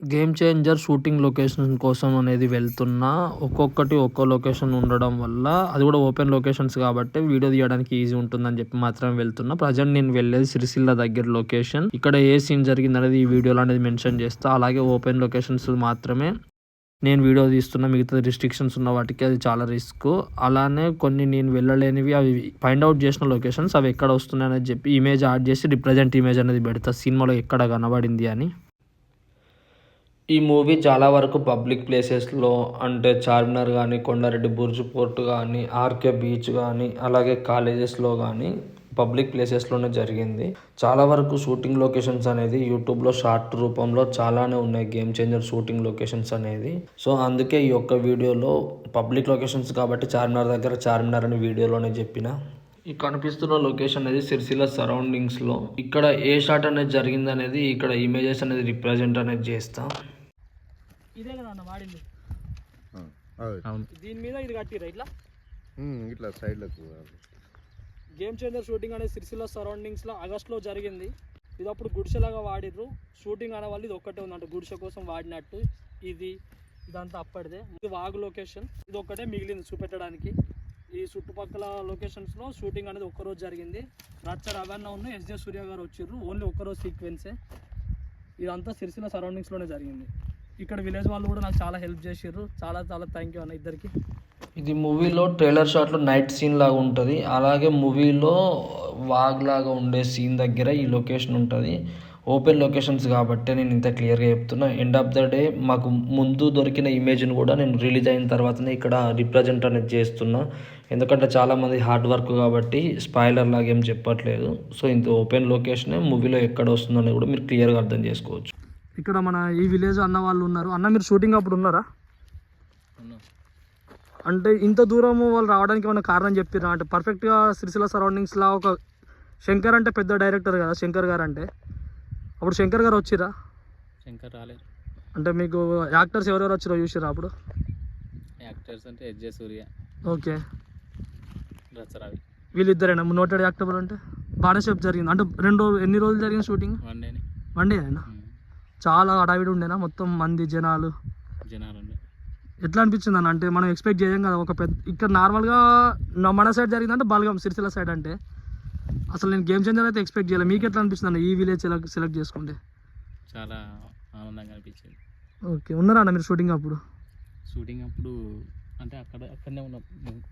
Game changer shooting location కోసం అనేది వెళ్తున్నా. ఒక్కొక్కటి ఒక్కో లొకేషన్ ఉండడం వల్ల అది కూడా ఓపెన్ లొకేషన్స్ కాబట్టి వీడియో తీయడానికి ఈజీ ఉంటుందని చెప్పి మాత్రమే వెళ్తున్నా. ప్రజెంట్ నేను వెళ్ళేది సిరిసిల్ల దగ్గర లొకేషన్ ఇక్కడ ఏ సీన్ జరిగింది అనేది ఈ వీడియోలో అనేది మెన్షన్ చేస్తా. అలాగే ఓపెన్ లొకేషన్స్ మాత్రమే నేను వీడియో తీస్తున్న. మిగతా రిస్ట్రిక్షన్స్ ఉన్న వాటికి అది చాలా రిస్క్ అలానే కొన్ని నేను వెళ్ళలేనివి అవి ఫైండ్ అవుట్ చేసిన లొకేషన్స్ అవి ఎక్కడ వస్తున్నాయని చెప్పి ఇమేజ్ యాడ్ చేసి రిప్రజెంట్ ఇమేజ్ అనేది పెడతా. సినిమాలో ఎక్కడ కనబడింది అని. ఈ మూవీ చాలా వరకు పబ్లిక్ ప్లేసెస్లో అంటే చార్మినార్ కానీ కొండారెడ్డి బుర్జ్ పోర్ట్ కానీ ఆర్కే బీచ్ కానీ అలాగే కాలేజెస్లో కానీ పబ్లిక్ ప్లేసెస్లోనే జరిగింది. చాలా వరకు షూటింగ్ లొకేషన్స్ అనేది యూట్యూబ్లో షార్ట్ రూపంలో చాలానే ఉన్నాయి గేమ్ చేంజర్ షూటింగ్ లొకేషన్స్ అనేది. సో అందుకే ఈ యొక్క వీడియోలో పబ్లిక్ లొకేషన్స్ కాబట్టి చార్మినార్ దగ్గర చార్మినార్ అని వీడియోలోనే చెప్పిన. ఈ కనిపిస్తున్న లొకేషన్ అనేది సిరిసిల్ల సరౌండింగ్స్లో. ఇక్కడ ఏ షాట్ అనేది జరిగింది అనేది ఇక్కడ ఇమేజెస్ అనేది రిప్రజెంట్ అనేది చేస్తాం. ఇదే కదా అన్న వాడింది. దీని మీద ఇది కట్టిరా ఇట్లా? ఇట్లా సైడ్లకు గేమ్ చేంజర్ షూటింగ్ అనేది సిరిసిల్ల సరౌండింగ్స్లో ఆగస్ట్లో జరిగింది. ఇది అప్పుడు గుడిసెలాగా వాడిర్రు. షూటింగ్ అనే వాళ్ళు ఇది ఒక్కటే ఉందంట. గుడిసె కోసం వాడినట్టు ఇది ఇదంతా అప్పటిదే. ఇది వాగు లొకేషన్ ఇది ఒక్కటే మిగిలింది చూపెట్టడానికి. ఈ చుట్టుపక్కల లొకేషన్స్లో షూటింగ్ అనేది ఒక్కరోజు జరిగింది. రచ్చ రవణ ఉన్న ఎస్జే సూర్య గారు వచ్చిర్రు. ఓన్లీ ఒక్కరోజు సీక్వెన్సే ఇదంతా సిరిసిల్ల సరౌండింగ్స్లోనే జరిగింది. ఇక్కడ విలేజ్ వాళ్ళు కూడా నాకు చాలా హెల్ప్ చేసారు చాలా చాలా థ్యాంక్ యూ అన్న ఇద్దరికి. ఇది మూవీలో ట్రైలర్ షాట్లో నైట్ సీన్ లాగా ఉంటుంది. అలాగే మూవీలో వాగ్ లాగా ఉండే సీన్ దగ్గర ఈ లొకేషన్ ఉంటుంది. ఓపెన్ లొకేషన్స్ కాబట్టి నేను ఇంత క్లియర్గా చెప్తున్నా. ఎండ్ ఆఫ్ ద డే మాకు ముందు దొరికిన ఇమేజ్ని కూడా నేను రిలీజ్ అయిన తర్వాతనే ఇక్కడ రిప్రజెంట్ అనేది చేస్తున్నా. ఎందుకంటే చాలామంది హార్డ్ వర్క్ కాబట్టి స్పాయిలర్ లాగా ఏం చెప్పట్లేదు. సో ఇంత ఓపెన్ లొకేషనే మూవీలో ఎక్కడ వస్తుందని కూడా మీరు క్లియర్గా అర్థం చేసుకోవచ్చు. ఇక్కడ మన ఈ విలేజ్ అన్న వాళ్ళు ఉన్నారు. అన్న మీరు షూటింగ్ అప్పుడు ఉన్నారా? అంటే ఇంత దూరం వాళ్ళు రావడానికి ఏమైనా కారణం చెప్పిరా? అంటే పర్ఫెక్ట్గా సిరిసిల్ల సరౌండింగ్స్లో ఒక శంకర్ అంటే పెద్ద డైరెక్టర్ కదా శంకర్ గారు అంటే. అప్పుడు శంకర్ గారు వచ్చిరా? శంకర్ రాలేదు. అంటే మీకు యాక్టర్స్ ఎవరెవరు వచ్చిరో చూసిరా అప్పుడు? యాక్టర్స్ అంటే ఎస్జే సూర్య ఓకే. రచ్చరావి వీళ్ళిద్దరేనా? నోటెడ్ యాక్టర్ అంటే? సేపు జరిగింది. అంటే రెండు రోజులు ఎన్ని రోజులు జరిగింది షూటింగ్ వన్ డేని వన్ డే అయినా చాలా హడావిడి ఉండేనా? మొత్తం మంది జనాలు. జనాలు ఎట్లా అనిపించింది అన్న? అంటే మనం ఎక్స్పెక్ట్ చేయం కదా ఒక పెద్ద ఇక్కడ నార్మల్గా మన సైడ్ జరిగిందంటే బల్గం సిరిసిల్ల సైడ్ అంటే. అసలు నేను గేమ్ చేంజర్ అయితే ఎక్స్పెక్ట్ చేయలేదు మీకు ఎట్లా అనిపిస్తుంది అన్న ఈ విలేజ్ సెలెక్ట్ సెలెక్ట్ చేసుకుంటే? చాలా ఆనందంగా అనిపించింది. ఓకే ఉన్నారా అన్న మీరు షూటింగ్ అప్పుడు? షూటింగ్ అప్పుడు అంటే అక్కడ అక్కడనే ఉన్నాం.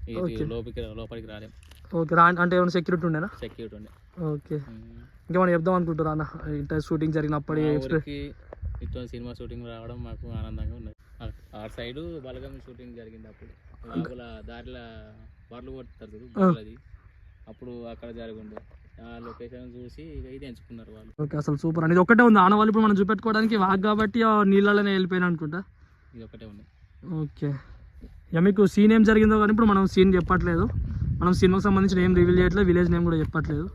ఏది. లోపలికి లోపలికి రాలేం. ఓకే రా అంటే ఏమైనా సెక్యూరిటీ ఉండేనా? సెక్యూరిటీ ఉండే. ఓకే. ఇంకేమైనా చెప్దాం అనుకుంటారా అన్న? ఇంత షూటింగ్ జరిగినప్పుడు ఇటువంటి సినిమా షూటింగ్ రావడం మాకు ఆనందంగా ఉన్నది. ఆ- సైడ్ బలగం షూటింగ్ జరిగింది అప్పుడు. వాగుల దారిలో బర్లు కొడతారు బర్రెలది. అప్పుడు అక్కడ జరిగిండు ఆ లొకేషన్ చూసి ఇది ఎంచుకున్నారు వాళ్ళు. ఓకే అసలు సూపర్ అండి ఇది ఒకటే ఉంది. ఆనవాళ్ళు ఇప్పుడు మనం చూపెట్టుకోవడానికి వాగ్ కాబట్టి నీళ్ళలోనే వెళ్ళిపోయినా అనుకుంటా? ఇది ఒకటే ఉంది. ఓకే. ఇక మీకు సీన్ ఏం జరిగిందో కానీ ఇప్పుడు మనం సీన్ చెప్పట్లేదు. మనం సినిమాకి సంబంధించిన ఏం రివీల్ చేయట్లేదు విలేజ్ నేమ్ కూడా చెప్పట్లేదు.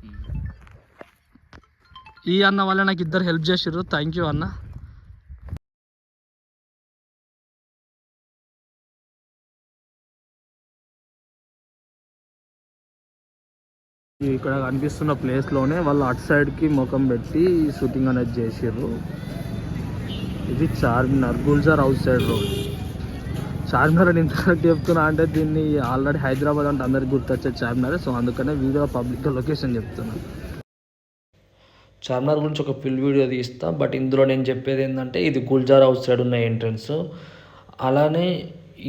ఈ అన్న వల్ల నాకు ఇద్దరు హెల్ప్ చేసారు థ్యాంక్ యూ అన్న. ఇక్కడ కనిపిస్తున్న ప్లేస్లోనే వాళ్ళు అటు సైడ్కి ముఖం పెట్టి షూటింగ్ అనేది చేసారు ఇది Charminar Gulzar outside road Charminar అని ఇంత చెప్తున్నా అంటే దీన్ని ఆల్రెడీ హైదరాబాద్ అంటే అందరికి గుర్తొచ్చే చార్మినార్ సో అందుకనే వీడియో పబ్లిక్ లొకేషన్ చెప్తున్నా. చార్మినార్ గురించి ఒక ఫుల్ వీడియో తీస్తా బట్ ఇందులో నేను చెప్పేది ఏంటంటే ఇది గుల్జార్ హౌస్ సైడ్ ఉన్న ఎంట్రన్స్. అలానే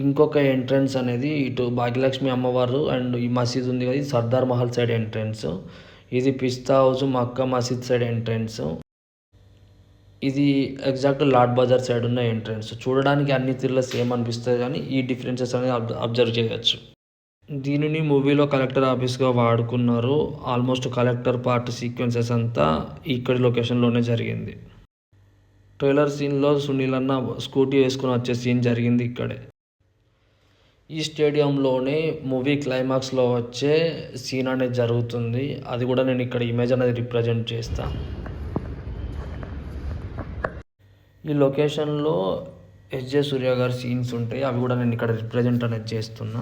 ఇంకొక ఎంట్రన్స్ అనేది ఇటు భాగ్యలక్ష్మి అమ్మవారు అండ్ ఈ మసీద్ ఉంది కదా ఇది సర్దార్ మహల్ సైడ్ ఎంట్రన్స్. ఇది Pista house Mecca Masjid side entrance. ఇది ఎగ్జాక్ట్ లార్డ్ బజార్ సైడ్ ఉన్న ఎంట్రన్స్ చూడడానికి అన్ని తీరులో సేమ్ అనిపిస్తుంది కానీ ఈ డిఫరెన్సెస్ అనేది అబ్జర్వ్ చేయొచ్చు. దీనిని మూవీలో కలెక్టర్ ఆఫీస్గా వాడుకున్నారు. ఆల్మోస్ట్ కలెక్టర్ పార్ట్ సీక్వెన్సెస్ అంతా ఇక్కడి లొకేషన్లోనే జరిగింది. ట్రైలర్ సీన్లో సునీల్ అన్న స్కూటీ వేసుకుని వచ్చే సీన్ జరిగింది ఇక్కడే. ఈ స్టేడియంలోనే మూవీ క్లైమాక్స్లో వచ్చే సీన్ అనేది జరుగుతుంది. అది కూడా నేను ఇక్కడ ఇమేజ్ అనేది రిప్రజెంట్ చేస్తాను ఈ లొకేషన్లో ఎస్జే సూర్య గారి సీన్స్ ఉంటాయి. అవి కూడా నేను ఇక్కడ రిప్రజెంట్ అనేది చేస్తున్నా.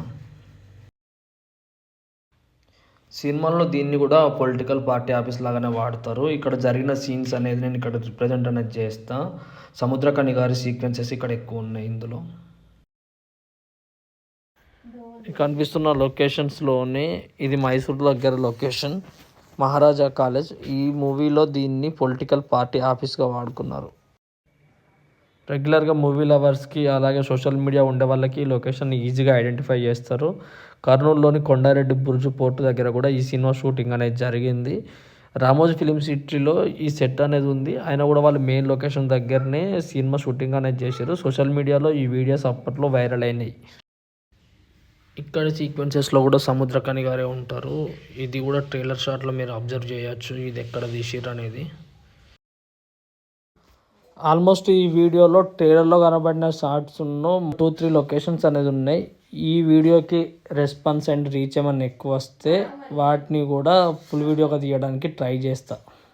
సినిమాల్లో దీన్ని కూడా పొలిటికల్ పార్టీ ఆఫీస్ లాగానే వాడతారు. ఇక్కడ జరిగిన సీన్స్ అనేది నేను ఇక్కడ రిప్రజెంట్ అనేది చేస్తా. సముద్రకని గారి సీక్వెన్సెస్ ఇక్కడ ఎక్కువ ఉన్నాయి ఇందులో. కనిపిస్తున్న లొకేషన్స్లోనే ఇది మైసూర్ దగ్గర లొకేషన్. మహారాజా కాలేజ్. ఈ మూవీలో దీన్ని పొలిటికల్ పార్టీ ఆఫీస్గా వాడుకున్నారు. రెగ్యులర్గా మూవీ లవర్స్కి అలాగే సోషల్ మీడియా ఉండే వాళ్ళకి ఈ లొకేషన్ ఈజీగా ఐడెంటిఫై చేస్తారు. కర్నూలులోని కొండారెడ్డి బుర్జు పోర్టు దగ్గర కూడా ఈ సినిమా షూటింగ్ అనేది జరిగింది. రామోజీ ఫిలిం సిటీలో ఈ సెట్ అనేది ఉంది. ఆయన కూడా వాళ్ళు మెయిన్ లొకేషన్ దగ్గరనే సినిమా షూటింగ్ అనేది చేశారు. సోషల్ మీడియాలో ఈ వీడియోస్ అప్పట్లో వైరల్ అయినాయి. ఇక్కడ సీక్వెన్సెస్లో కూడా సముద్రకని గారే ఉంటారు. ఇది కూడా ట్రైలర్ షాట్లో మీరు అబ్జర్వ్ చేయొచ్చు. ఇది ఎక్కడ తీసిర్రు అనేది. ఆల్మోస్ట్ ఈ వీడియోలో ట్రైలర్లో కనబడిన షార్ట్స్ను టూ త్రీ లొకేషన్స్ అనేది ఉన్నాయి. ఈ వీడియోకి రెస్పాన్స్ అండ్ రీచ్ ఏమన్నా ఎక్కువ వస్తే వాటిని కూడా ఫుల్ వీడియోగా తీయడానికి ట్రై చేస్తాను